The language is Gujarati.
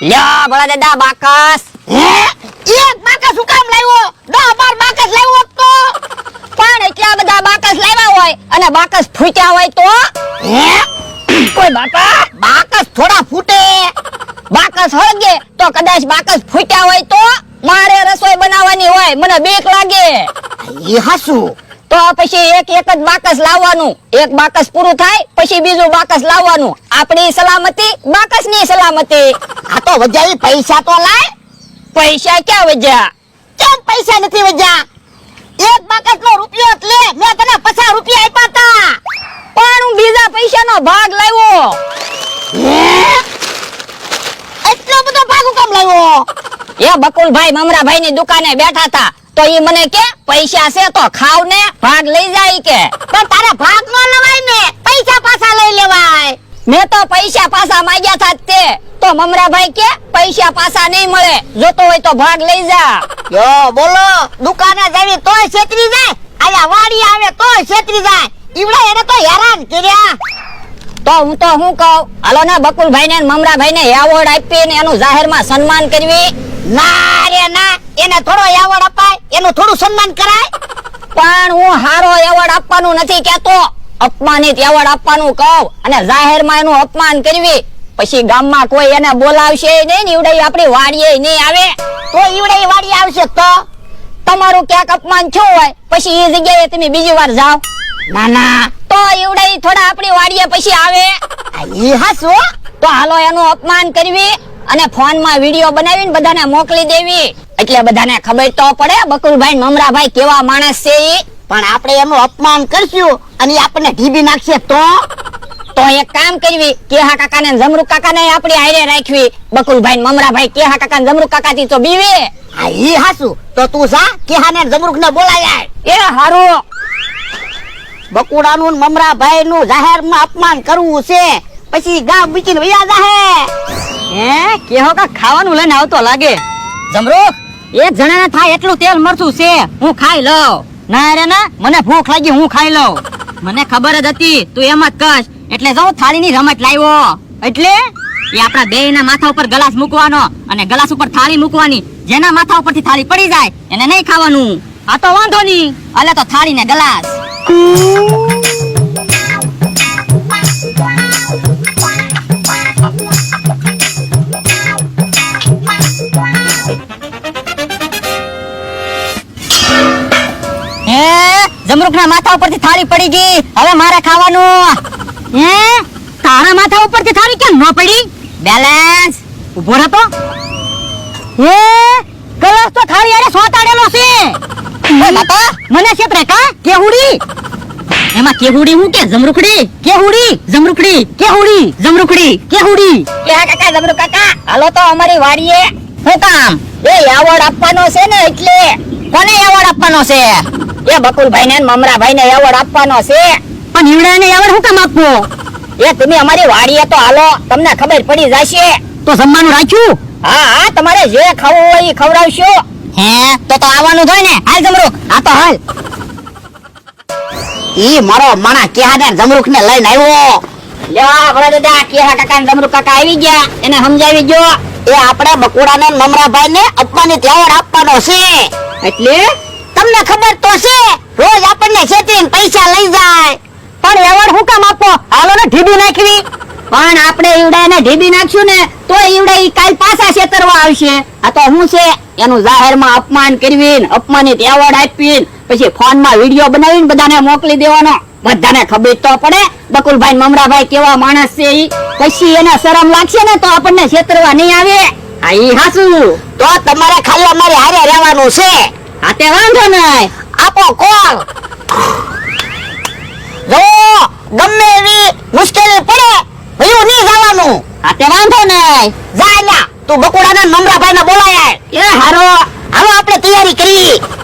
લ્યો ભલા દાદા બાકસ. હે? એક બાકસ શું કામ લાવ્યો? બાર બાકસ લાવ્યો તો. પણ એટલા બધા બાકસ લાવ્યા હોય? અને બાકસ ફૂટ્યા હોય તો? હે? કોઈ બાપા? બાકસ થોડા ફૂટે. બાકસ હળગે તો કદાચ બાકસ ફૂટ્યા હોય તો? મારે રસોઈ બનાવવાની હોય મને બીક લાગે. એ હાસુ. તો પછી એક એક જ બાકસ લાવવાનું. એક બાકસ પૂરું થાય પછી બીજું બાકસ લાવવાનું. આપણી સલામતી બાકસની સલામતી. આ તો વજાવી પૈસા તો લાય. પૈસા ક્યાં વજ્યા કેમ પૈસા નથી વજ્યા એક બાકસ નો રૂપિયો લે મેં તને પચાસ રૂપિયા આપ્યા તા. પણ હું બીજા પૈસા નો ભાગ લાવ્યો. એટલો બધો ભાગ કેમ લાવ્યો? એ બકુલભાઈ મમરાભાઈ ની દુકાને બેઠા હતા તો એ મને કે પૈસા છે તો ખાવ ને ભાગ લઈ જાય કે. પણ તારે ભાગ નો લેવાય ને પૈસા પાછા લઈ લેવાય. મેં તો પૈસા પાછા માંગ્યા હતા તે. તો મમરાભાઈ કે પૈસા પાછા નહીં મળે જોતો હોય તો ભાગ લઈ જા. યો બોલો દુકાને જવી તોય છેતરી જાય? આયા વાડી આવે તોય છેતરી જાય? ઈવડા એને તો હેરાન કર્યા. તો હું તો હું કહું? હાલો ને બકુલભાઈ ને મમરાભાઈ ને એવોર્ડ આપી ને એનું જાહેરમાં સન્માન કરવી. ના રે ના. એને થોડો એવોર્ડ એનું થોડું સન્માન કરાય? પણ હું હારો એવોર્ડ આપવાનું નથી કેતો અપમાનિત એવોર્ડ આપવાનું કહું અને જાહેરમાં એનું અપમાન કરવી. પછી ગામમાં કોઈ એને બોલાવશે નહીં ને ઈવડે આપણી વાડીએ નહીં આવે. તો ઈવડે વાડી આવશે તો? તમારું ક્યાંક અપમાન થયું હોય પછી એ જગ્યાએ તમે બીજી વાર જાઓ. ના ના. તો ઈવડે થોડા આપણી વાડીએ પછી આવે. ઈ હાસુ તો હાલો એનું અપમાન કરવી અને ફોનમાં વીડિયો બનાવીને બધાને મોકલી દેવી. એટલે બધાને ખબર તો પડે બકુલભાઈ મમરાભાઈ કેવા માણસ છે પણ આપણે એનું અપમાન કરશું અને આપણને ઢીબી નાખશે તો? તો એક કામ કરવી કેહા કાકા ને જમરૂક કાકા ને આપણી હારે રાખવી. બકુલભાઈ મમરાભાઈ કેહા કાકા ને જમરૂક કાકા થી તો બીવે. હા ઈ હાસુ. તો તું જા કેહાને જમરૂખ ને બોલાય એ હારું. બકુડાનું ને મમરાભાઈ નું જાહેરમાં અપમાન કરવું છે. પછી ગામ બીચીને વયા જાહે. હે કેહો કા ખાવાનું લઈને આવતો લાગે. જમરૂક? એક જણાને થાય એટલું તેલ મરચું છે, હું ખાઈ લઉં. ના રે ના, મને ભૂખ લાગી, હું ખાઈ લઉં. મને ખબર જ હતી, તું એમ જ કશ એટલે જો થાળીની રમત લાવ્યો. એટલે? એ આપણા બે ના માથા ઉપર ગ્લાસ મૂકવાનો અને ગ્લાસ ઉપર થાળી મૂકવાની. જેના માથા ઉપરથી થાળી પડી જાય, એને નહીં ખાવાનું. આ તો વાંધો નહીં. અલે તો થાળી ને ગ્લાસ. જમરૂકના માથા ઉપરથી થાળી પડી ગઈ. હવે મારે ખાવાનું. હે? તારા માથા ઉપરથી થાળી કેમ ન પડી? બેલેન્સ ઊભો રહેતો. હે? કલસ તો થાળી આરે સોતાડેલો છે. એ બાપા મને છેતરે કા કેહુડી. એમાં કેહુડી હું કે? જમરૂકડી? કેહુડી. જમરૂકડી. કેહુડી. જમરૂકડી. કેહુડી. કે હા કાકા જમરૂક કાકા. હાલો તો અમારી વાડીએ. શું કામ એ એવોર્ડ આપવાનો છે ને એટલે. કોને એવોર્ડ આપવાનો છે? એ બકુલભાઈ ને મમરાભાઈ ને એવોર્ડ આપવાનો છે. પણ ઈવડાને એવોર્ડ હું કામ આપવો? એ તમે અમારી વાડીએ તો હાલો તમને ખબર પડી જશે. તો જમવાનું રાખ્યું? હા હા તમારે જે ખાવું હોય એ ખવડાવશો. હે તો તો આવવાનું થાય ને. હાલ જમરૂક. આ તો હાલ. ઈ મારો માણા કેહાને જમરૂક ને લઈને આવ્યો. લ્યો ભલા દાદા કેહા કાકા ને જમરૂક કાકા આવી ગયા. એને સમજાવી જો એ આપણે બકુડાને ને મમરાભાઈ ને અપમાનિત એવોર્ડ આપવાનો છે. એટલે? તમને ખબર તો છે, રોજ આપણને છેતરીને પૈસા લઈ જાય. પણ એવડ હું કામ આપો? હાલો ને ઢીબી નાખવી. પણ આપણે ઈવડાને ઢીબી નાખશું ને, તો ઈવડા કાલ પાછા છેતરવા આવશે. આ તો હું છે, એનું જાહેરમાં અપમાન કરવી અપમાનિત એવોર્ડ આપી પછી ફોનમાં વીડિયો બનાવીને બધાને મોકલી દેવાનો. બધાને ખબર તો પડે, બકુલભાઈ મમરાભાઈ કેવા માણસ છે ઈ. પછી એને શરમ લાગશે ને, તો આપણને છેતરવા નહીં આવે. આ ઈ હાસુ. તો તમારે ખાલી અમારે હારે રહેવાનું છે. આ તે વાંધો નહીં આપો કોલ. જો, ગમે એવી મુશ્કેલી પડે, ભયું નહીં જવાનું. આ તે વાંધો નહીં જા તું બકુડાને ને મમરાભાઈ ને બોલાય. એ હારો, હાલો, આપણે તૈયારી કરી.